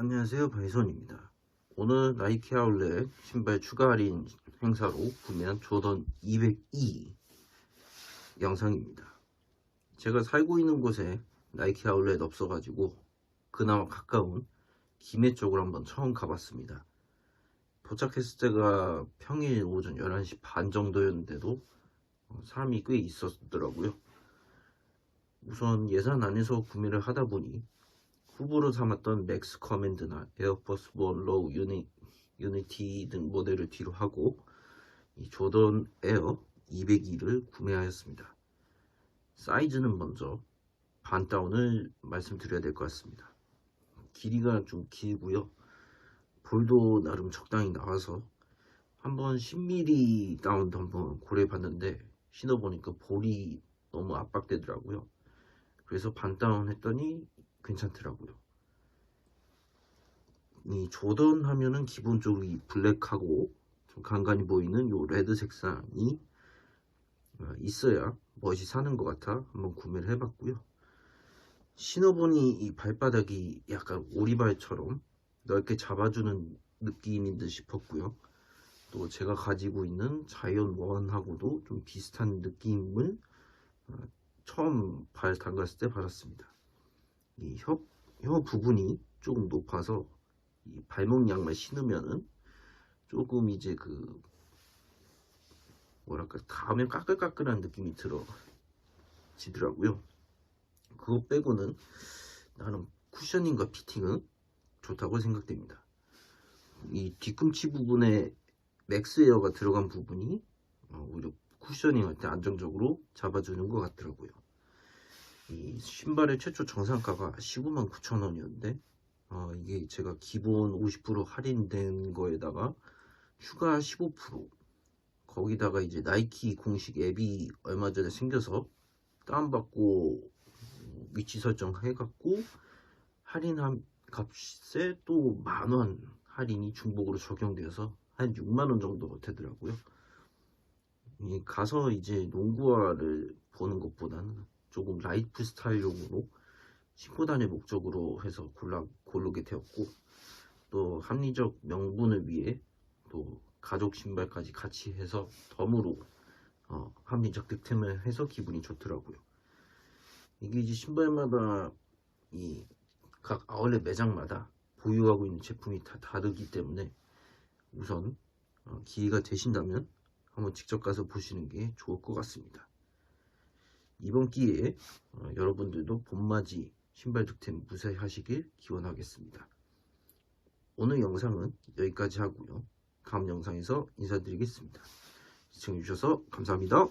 안녕하세요. 바이선입니다. 오늘 나이키 아울렛 신발 추가 할인 행사로 구매한 조던 202 영상입니다. 제가 살고 있는 곳에 나이키 아울렛 없어가지고 그나마 가까운 김해 쪽으로 한번 처음 가봤습니다. 도착했을 때가 평일 오전 11시 반 정도였는데도 어, 사람이 꽤 있었더라고요. 우선 예산 안에서 구매를 하다 보니 후보로 삼았던 맥스 커맨드나 에어포스 원 로우 유니, 유니티 등 모델을 뒤로 하고 이 조던 에어 202를 구매하였습니다. 사이즈는 먼저 반 다운을 말씀드려야 될 것 같습니다. 길이가 좀 길고요. 볼도 나름 적당히 나와서 한번 10mm 다운도 한번 고려해봤는데 신어보니까 볼이 너무 압박되더라고요. 그래서 반 다운 했더니 괜찮더라고요. 이 조던 하면은 기본적으로 이 블랙하고 좀 간간히 보이는 요 레드 색상이 어, 있어야 멋이 사는 것 같아 한번 구매를 해봤고요. 신어보니 이 발바닥이 약간 오리발처럼 넓게 잡아주는 느낌인 듯 싶었고요. 또 제가 가지고 있는 자이언 원하고도 좀 비슷한 느낌을 어, 처음 발 담갔을 때 받았습니다. 이 혀, 혀 부분이 조금 높아서 이 발목 양말 신으면은 조금 이제 그 뭐랄까 다음에 까끌까끌한 느낌이 들어지더라고요. 그거 빼고는 나는 쿠셔닝과 피팅은 좋다고 생각됩니다. 이 뒤꿈치 부분에 맥스 에어가 들어간 부분이 어, 오히려 쿠셔닝 할 때 안정적으로 잡아주는 것 같더라고요. 이 신발의 최초 정상가가 19만 9천 원이었는데 어, 이게 제가 기본 50% 할인된 거에다가 추가 15% 거기다가 이제 나이키 공식 앱이 얼마 전에 생겨서 다운받고 위치 설정 해갖고 할인한 값에 또 만원 할인이 중복으로 적용되어서 한 6만원 정도 되더라고요. 이 가서 이제 농구화를 보는 것보다는 조금 라이프 스타일용으로 신고 다닐 목적으로 해서 골라, 고르게 되었고 또 합리적 명분을 위해 또 가족 신발까지 같이 해서 덤으로 어, 합리적 득템을 해서 기분이 좋더라고요. 이게 이제 신발마다 이 각 아울렛 매장마다 보유하고 있는 제품이 다 다르기 때문에 우선 어, 기회가 되신다면 한번 직접 가서 보시는 게 좋을 것 같습니다. 이번 기회에 어, 여러분들도 봄맞이 신발 득템 무사히 하시길 기원하겠습니다. 오늘 영상은 여기까지 하고요. 다음 영상에서 인사드리겠습니다. 시청해주셔서 감사합니다.